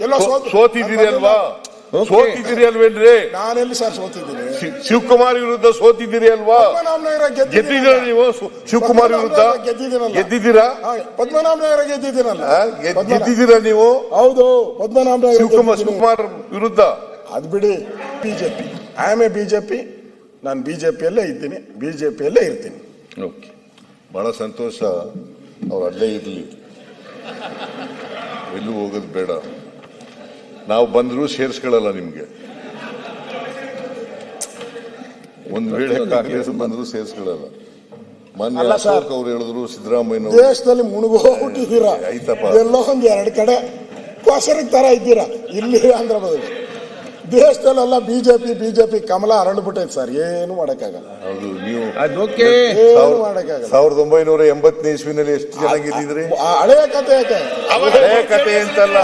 ಎಲ್ಲೋ ಸೋತಿದ್ದೀರಿ ಅಲ್ವಾ. ಸೋತಿದ್ದೀರಿ ಅಲ್ವೇನ್ರಿ? ನಾನೆಲ್ಲಿ ಸರ್ ಸೋತಿದ್ದೀನಿ? ಶಿವಕುಮಾರ್ ವಿರುದ್ಧ ಸೋತಿದ್ದೀರಿ ಅಲ್ವಾ? ಗೆದ್ದಿದ್ದೀರಾ ನೀವು? ಶಿವಕುಮಾರ್ ವಿರುದ್ಧ. ಗೆದ್ದಿದ್ದೀರಾ? ಪದ್ಮನಾಭನಗರ ಗೆದ್ದಿದ್ದೀನಲ್ಲ. ಆ? ಗೆದ್- ಪದ್ಮನಾ- ಗೆದ್ದಿದ್ದೀರಾ ನೀವು? ಹೌದು ಪದ್ಮನಾಭನ ಶಿವಕುಮಾರ್. ಶಿವಕುಮಾರ್ ವಿರುದ್ಧ? ಅದ್ ಬಿಡಿ BJP. I am a BJP. ನಾನು ಬಿಜೆಪಿಯಲ್ಲೇ ಇದ್ದೀನಿ. ಬಿಜೆಪಿಯಲ್ಲೇ ಇರ್ತೀನಿ. ಓಕೆ. ಬಹಳ ಸಂತೋಷ. ಅವ್ರು ಅಲ್ಲೇ ಇರಲಿ. ಎಲ್ಲೂ ಹೋಗೋದು ಬೇಡ. ನಾವು ಬಂದರೂ ಸೇರಿಸ್ಕೊಳ್ಳಲ್ಲ ನಿಮ್ಗೆ. ಒಂದು ವೇಳೆ ಕಾಂಗ್ರೆಸ್ ಬಂದರೂ ಸೇರಿಸ್ಕೊಳ್ಳಲ್ಲ. ಮೊನ್ನೆ. ಅಶೋಕ್ ಅವ್ರು ಹೇಳಿದ್ರು ಸಿದ್ದರಾಮಯ್ಯ ದೇಶದಲ್ಲಿ ಮುಳುಗೋಗ್ಬಿಟ್ಟಿದ್ದೀರಾ? ಐತಪ್ಪ ಎಲ್ಲೋ ಒಂದ್ ಎರಡು ಕಡೆ ಕೋಸರಿಗೆ ತರ ಇದ್ದೀರಾ? ಇಲ್ಲಿ ಆಂಧ್ರ ಬದಲು ದೇಶದಲ್ಲೆಲ್ಲ ಬಿಜೆಪಿ ಬಿಜೆಪಿ ಕಮಲ ಅರಳ್ಬಿಟ್ಟೈತೆ ಸರ್. ಏನು ಮಾಡಕ್ಕಾಗಲ್ಲ. ಹೌದು ನೀವು ಅದಕ್ಕೆ ಏನು ಮಾಡಕ್ಕಾಗಲ್ಲ. ಸಾವಿರದ ಒಂಬೈನೂರ ಎಂಬತ್ತನೇ ಇಸ್ವಿನಲ್ಲಿ ಎಷ್ಟು ಜನ ಗೆದ್ದಿದ್ರಿ? ಆ ಹಳೆಯ ಕತೆ ಯಾಕೆ? ಹಳೆ ಕತೆ ಅಂತಲ್ಲ.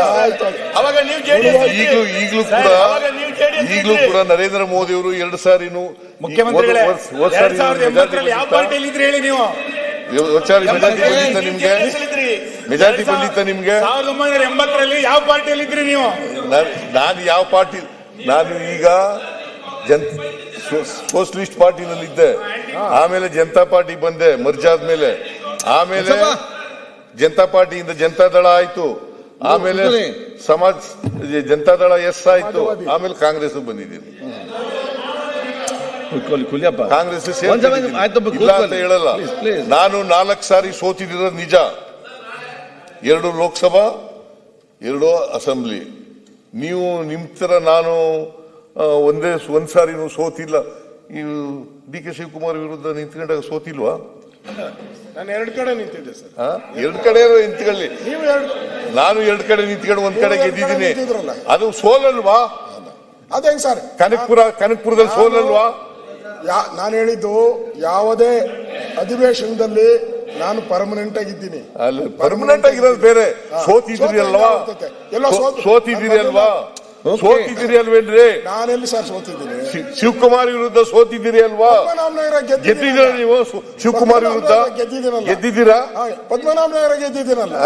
ಅವಾಗ ನೀವು ಜೆಡಿಎಸ್ ಈಗಲೂ ಈಗಲೂ ಕೂಡ ಅವಾಗ ನೀವು JDS ಈಗಲೂ ಕೂಡ ನರೇಂದ್ರ ಮೋದಿ ಅವರು ಎರಡು ಸಾರಿನೂ ಮುಖ್ಯಮಂತ್ರಿಗಳೇ ಎರಡ್ ಸಾರಿ ಸಾವಿರದ ಎಂಬತ್ತರಲ್ಲಿ ಯಾವ ಪಾರ್ಟಿಯಲ್ಲಿ ಇದ್ರಿ ಹೇಳಿ ನೀವು? ಹೋದ್ ಸಾರಿ ಮೆಜಾರಿಟಿ ಬಂದಿತ್ತ ನಿಮ್ಗೆ? ಬಂದಿತ್ತ ನಿಮ್ಗೆ? ಸಾವಿರದ ಒಂಬೈನೂರ ಎಂಬತ್ತರಲ್ಲಿ ಯಾವ ಪಾರ್ಟಿಯಲ್ಲಿ ಇದ್ರಿ ನೀವು ನಾನು ಯಾವ ಪಾರ್ಟಿ ನಾನು ಈಗ ಜನ್ ಸೋಷಲಿಸ್ಟ್ ಪಾರ್ಟಿನಲ್ಲಿ ಇದ್ದೆ ಆಮೇಲೆ ಜನತಾ ಪಾರ್ಟಿ ಬಂದೆ ಮರ್ಜ್ ಆದ್ಮೇಲೆ. ಆಮೇಲೆ ಜನತಾ ಪಾರ್ಟಿಯಿಂದ ಜನತಾ ದಳ ಆಯ್ತು. ಆಮೇಲೆ ಸಮಾಜ ಜನತಾ ದಳ ಎಸ್ ಆಯ್ತು. ಆಮೇಲೆ ಕಾಂಗ್ರೆಸ್ ಬಂದಿದ್ದೀನಿ. ಕಾಂಗ್ರೆಸ್ ಇಲ್ಲ ಅಂತ ಹೇಳಲ್ಲ. ನಾನು ನಾಲ್ಕು ಸಾರಿ ಸೋತಿರೋದು ನಿಜ. ಎರಡು ಲೋಕಸಭಾ ಎರಡು ಅಸೆಂಬ್ಲಿ. ನೀವು ನಿಮ್ ತರ ನಾನು ಒಂದೇ ಒಂದ್ ಸಾರಿನೂ ಸೋತಿಲ್ಲ. ಈ ಡಿ ಕೆ ಶಿವಕುಮಾರ್ ವಿರುದ್ಧ ನಿಂತ್ಕೊಂಡಾಗ ಸೋತಿಲ್ವಾ? ನಾನು ಎರಡು ಕಡೆ ನಿಂತಿದ್ದೆ ಸರ್. ಎರಡು ಕಡೆ ನಿಂತ್ಕೊಳ್ಳಿ. ನೀವು ನಾನು ಎರಡ್ ಕಡೆ ನಿಂತ್ಕೊಂಡು ಒಂದ್ ಕಡೆ ನೀವು ಗೆದ್ದಿದ್ದೀನಿ. ಅದು ಸೋಲಲ್ವಾ? ಅದೇ ಸರ್? ಕನಕ್ಪುರ ಕನಕ್ಪುರದಲ್ಲಿ ಸೋಲಲ್ವಾ? ಯಾ ನಾನು ಹೇಳಿದ್ದು ಯಾವುದೇ ಅಧಿವೇಶನದಲ್ಲಿ ನಾನು ಪರ್ಮನೆಂಟ್ ಆಗಿದ್ದೀನಿ. ಅಲ್ಲಿ ಪರ್ಮನೆಂಟ್ ಆಗಿರೋದು ಬೇರೆ. ಸೋತಿದ್ದೀರಿ ಅಲ್ವಾ? ಎಲ್ಲ ಸೋತು- ಸೋತಿದ್ದೀರಿ ಅಲ್ವಾ. ಸೋತಿದ್ದೀರಿ ಅಲ್ವೇನ್ರಿ ನಾನೆಲ್ಲಿ ಸರ್ ಸೋತಿದ್ದೀನಿ? ಶಿವಕುಮಾರ್ ವಿರುದ್ಧ ಸೋತಿದ್ದೀರಿ ಅಲ್ವಾ? ಗೆದ್ದಿದ್ದೀರಾ ನೀವು? ಶಿವಕುಮಾರ್ ವಿರುದ್ಧ. ಗೆದ್ದಿದ್ದೀರಾ? ಪದ್ಮನಾಭನಗರ ಗೆದ್ದಿದ್ದೀರಲ್ಲ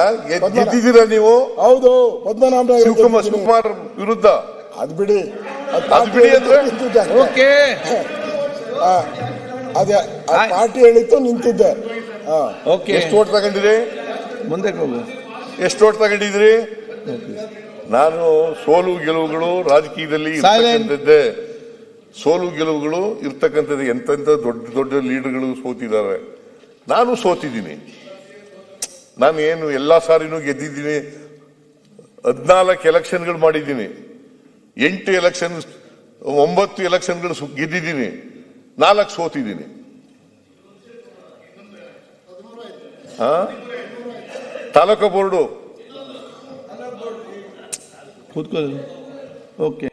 ಗೆದ್ದಿದ್ದೀರಾ ನೀವು? ಹೌದು ಪದ್ಮನಾಭನಗರ ಶಿವಕುಮಾರ್. ಶಿವಕುಮಾರ್ ವಿರುದ್ಧ? ಅದ್ ಬಿಡಿ. ಅದ್ ಅದ್ ಬಿಡಿ ಅಂದ್ರೆ? ನಿಂತಿದ್ದೆ. ಓಕೆ. ಹಾ. ಅದೇ. ಪಾರ್ಟಿ ಹೇಳಿತ್ತು ನಿಂತಿದ್ದೆ. ಓಕೆ ಎಷ್ಟು ಓಟ್ ತಗೊಂಡಿರಿ? ಮುಂದೆ ಹೋಗು. ಎಷ್ಟು ಓಟ್ ತಗೊಂಡಿದ್ರಿ ನಾನು ಸೋಲು ಗೆಲುವುಗಳು ರಾಜಕೀಯದಲ್ಲಿ. ಇರ್ತಕ್ಕಂಥದ್ದೇ. ಸೋಲು ಗೆಲುವುಗಳು ಇರ್ತಕ್ಕಂಥದ್ದು. ಎಂತೆಂಥ ದೊಡ್ಡ ದೊಡ್ಡ ಲೀಡರ್ಗಳು ಸೋತಿದ್ದಾರೆ. ನಾನು ಸೋತಿದ್ದೀನಿ. ನಾನು ಏನು ಎಲ್ಲಾ ಸಾರಿನೂ ಗೆದ್ದಿದ್ದೀನಿ. ಹದಿನಾಲ್ಕು ಎಲೆಕ್ಷನ್ಗಳು ಮಾಡಿದ್ದೀನಿ. ಎಂಟು ಎಲೆಕ್ಷನ್ ಒಂಬತ್ತು ಎಲೆಕ್ಷನ್ಗಳು ಗೆದ್ದಿದ್ದೀನಿ. ನಾಲ್ಕು ಸೋತಿದ್ದೀನಿ. ತಾಲೂಕು ಬೋರ್ಡು ಕೂತ್ಕೊಳ್ಳಿ ಓಕೆ